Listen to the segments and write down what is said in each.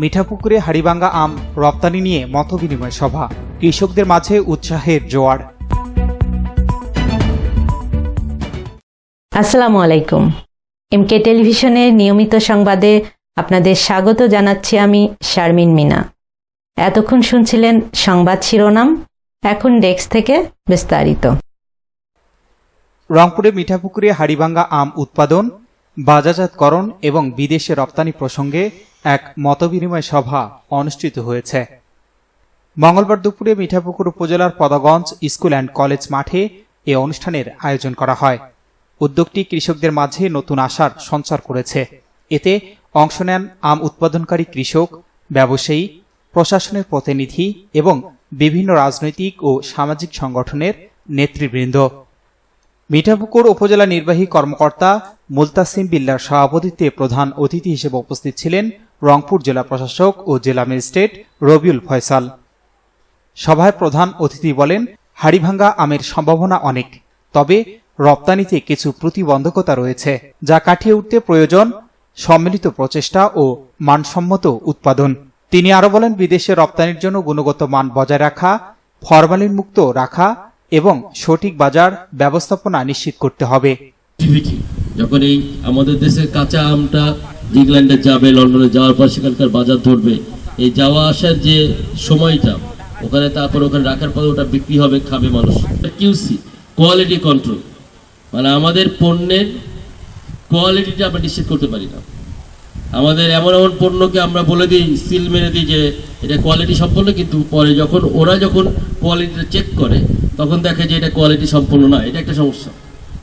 মিঠাপুকুরে হাড়িভাঙ্গা আম রপ্তানি নিয়ে মতবিনিময় সভা। কৃষকদের মাঝে উৎসাহের জোয়ার। আসসালামু আলাইকুম। এমকে টেলিভিশনের নিয়মিত সংবাদে আপনাদের স্বাগত জানাচ্ছি আমি শারমিন মিনা। এতক্ষণ শুনছিলেন সংবাদ শিরোনাম এখন ডেস্ক থেকে বিস্তারিত। রংপুরে মিঠাপুকুরে হাড়িভাঙ্গা আম উৎপাদন বাজারজাতকরণ এবং বিদেশে রপ্তানি প্রসঙ্গে এক মতবিনিময় সভা অনুষ্ঠিত হয়েছে। মঙ্গলবার দুপুরে মিঠাপুকুর উপজেলার পদাগঞ্জ স্কুল অ্যান্ড কলেজ মাঠে এ অনুষ্ঠানের আয়োজন করা হয়। উদ্যোগটি কৃষকদের মাঝে নতুন আশার সঞ্চার করেছে। এতে অংশ নেন আম উৎপাদনকারী কৃষক, ব্যবসায়ী, প্রশাসনের প্রতিনিধি এবং বিভিন্ন রাজনৈতিক ও সামাজিক সংগঠনের নেতৃবৃন্দ। মিঠাপুকুর উপজেলা নির্বাহী কর্মকর্তা মুলতাসিম বিল্লার সভাপতিত্বে প্রধান অতিথি হিসেবে উপস্থিত ছিলেন রংপুর জেলা প্রশাসক ও জেলা ম্যাজিস্ট্রেট রবিউল ফয়সাল। সভায় প্রধান অতিথি বলেন, হাড়িভাঙ্গা আমের সম্ভাবনা অনেক, তবে রপ্তানিতে কিছু প্রতিবন্ধকতা রয়েছে, যা কাটিয়ে উঠতে প্রয়োজন, সম্মিলিত প্রচেষ্টা ও মানসম্মত উৎপাদন। তিনি আরও বলেন, বিদেশে রপ্তানির জন্য গুণগত মান বজায় রাখা ফরমালিন মুক্ত রাখা এবং সঠিক বাজার ব্যবস্থাপনা নিশ্চিত করতে হবে। যখন এই আমাদের দেশের কাঁচা আমটা ইংল্যান্ডে যাবে, লন্ডনে যাওয়ার পর সেখানকার বাজার ধরবে, এই যাওয়া আসার যে সময়টা, ওখানে তারপর ওখানে রাখার পর ওটা বিক্রি হবে, খাবে মানুষ। কিউসি কোয়ালিটি কন্ট্রোল মানে আমাদের পণ্যের কোয়ালিটিটা আমরা নিশ্চিত করতে পারি না। আমাদের এমন এমন পণ্যকে আমরা বলে দিই সিল মেরে দিই যে এটা কোয়ালিটি সম্পন্ন, কিন্তু পরে যখন, ওরা যখন কোয়ালিটিটা চেক করে, তখন দেখে যে এটা কোয়ালিটি সম্পন্ন না। এটা একটা সমস্যা।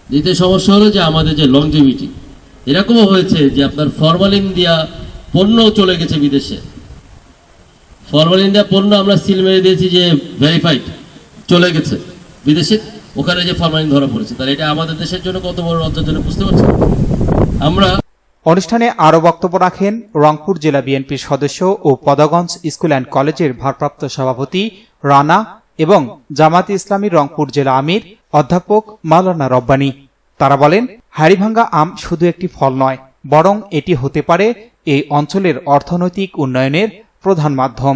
দ্বিতীয় সমস্যা হলো যে আমাদের যে লংজিভিটি এরকমও হয়েছে যে আপনার ফরমালিন দেওয়া পণ্য চলে গেছে বিদেশে। ফরমালিন দেওয়া পণ্য আমরা সিল মেরে দিয়েছি যে ভেরিফাইড চলে গেছে বিদেশে। ওখানে যে ফরমালিন ধরা পড়েছে, তাহলে এটা আমাদের দেশের জন্য কত বড় অর্জনজনক বুঝতে পারছেন? আমরা অনুষ্ঠানে আরও বক্তব্য রাখেন রংপুর জেলা বিএনপির সদস্য ও পদাগঞ্জ স্কুল অ্যান্ড কলেজের ভারপ্রাপ্ত সভাপতি রানা এবং জামাতে ইসলামী রংপুর জেলা আমির অধ্যাপক মাওলানা রব্বানী। তারা বলেন, হাড়িভাঙ্গা আম শুধু একটি ফল নয়, বরং এটি হতে পারে এই অঞ্চলের অর্থনৈতিক উন্নয়নের প্রধান মাধ্যম।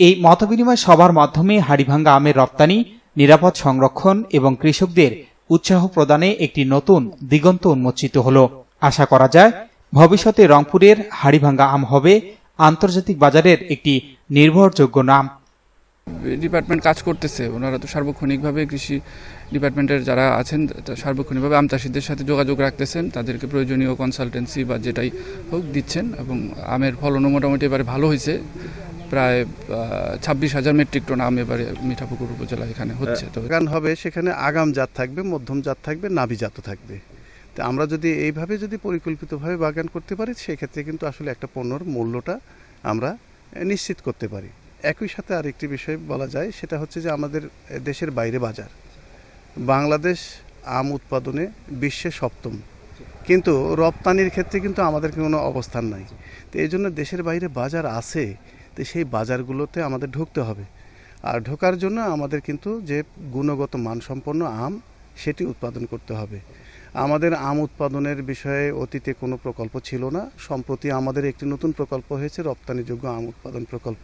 এই মতবিনিময় সভার মাধ্যমে হাড়িভাঙ্গা আমের রপ্তানি, নিরাপদ সংরক্ষণ এবং কৃষকদের উৎসাহ প্রদানে একটি নতুন দিগন্ত উন্মোচিত হল। আশা করা যায় ভবিষ্যতে রংপুরের হাড়িভাঙ্গা আম হবে আন্তর্জাতিক বাজারের একটি নির্ভরযোগ্য নাম। ডিপার্টমেন্ট কাজ করতেছে ওনারা তো সার্বক্ষণিকভাবে কৃষি ডিপার্টমেন্টের যারা আছেন তা সার্বক্ষণিকভাবে আম চাষিদের সাথে যোগাযোগ রাখতেছেন তাদেরকে প্রয়োজনীয় কনসালটেন্সি বা যেটাই হোক দিচ্ছেন এবং আমের ফলনও মোটামুটি এবারে ভালো হয়েছে। প্রায় ছাব্বিশ হাজার মেট্রিক টন আম এবারে মিঠাপুকুর উপজেলা এখানে হচ্ছে। তো বাগান হবে সেখানে আগাম জাত থাকবে মধ্যম জাত থাকবে নাভি জাতও থাকবে। তো আমরা যদি এইভাবে যদি পরিকল্পিতভাবে বাগান করতে পারি, সেক্ষেত্রে কিন্তু আসলে একটা পণ্যর মূল্যটা আমরা নিশ্চিত করতে পারি। একই সাথে আরেকটি বিষয় বলা যায়, সেটা হচ্ছে যে আমাদের দেশের বাইরে বাজার। বাংলাদেশ আম উৎপাদনে বিশ্বে সপ্তম। কিন্তু রপ্তানির ক্ষেত্রে কিন্তু আমাদের কোনো অবস্থান নাই। তো এই জন্য দেশের বাইরে বাজার আছে, তো সেই বাজারগুলোতে আমাদের ঢুকতে হবে। আর ঢোকার জন্য আমাদের কিন্তু যে গুণগত মানসম্পন্ন আম সেটি উৎপাদন করতে হবে। আমাদের আম উৎপাদনের বিষয়ে অতীতে কোনো প্রকল্প ছিল না। সম্প্রতি আমাদের একটি নতুন প্রকল্প হয়েছে, রপ্তানিযোগ্য আম উৎপাদন প্রকল্প।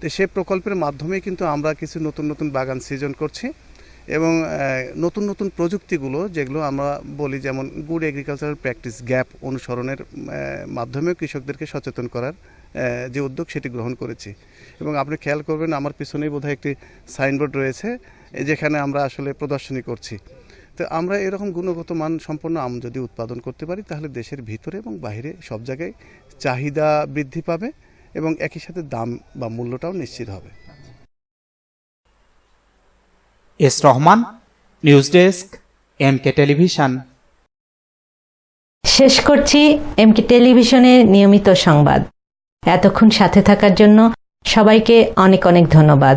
তো সে প্রকল্পের মাধ্যমে কিন্তু আমরা কিছু নতুন নতুন বাগান সৃজন করছি এবং নতুন নতুন প্রযুক্তিগুলো যেগুলো আমরা বলি যেমন গুড এগ্রিকালচারাল প্র্যাকটিস গ্যাপ অনুসরণের মাধ্যমে কৃষকদেরকে সচেতন করার যে উদ্যোগ সেটি গ্রহণ করেছি। এবং আপনি খেয়াল করবেন আমার পিছনেই বোধহয় একটি সাইনবোর্ড রয়েছে, যেখানে আমরা আসলে প্রদর্শনী করছি। তো আমরা এরকম গুণগত মান সম্পন্ন আম যদি উৎপাদন করতে পারি তাহলে দেশের ভিতরে এবং বাইরে সব জায়গায় চাহিদা বৃদ্ধি পাবে এবং একই সাথে দাম বা মূল্যটাও নিশ্চিত হবে। S Rahman news desk M K television. শেষ করছি এমকে টেলিভিশনের নিয়মিত সংবাদ। এতক্ষণ সাথে থাকার জন্য সবাইকে অনেক অনেক ধন্যবাদ।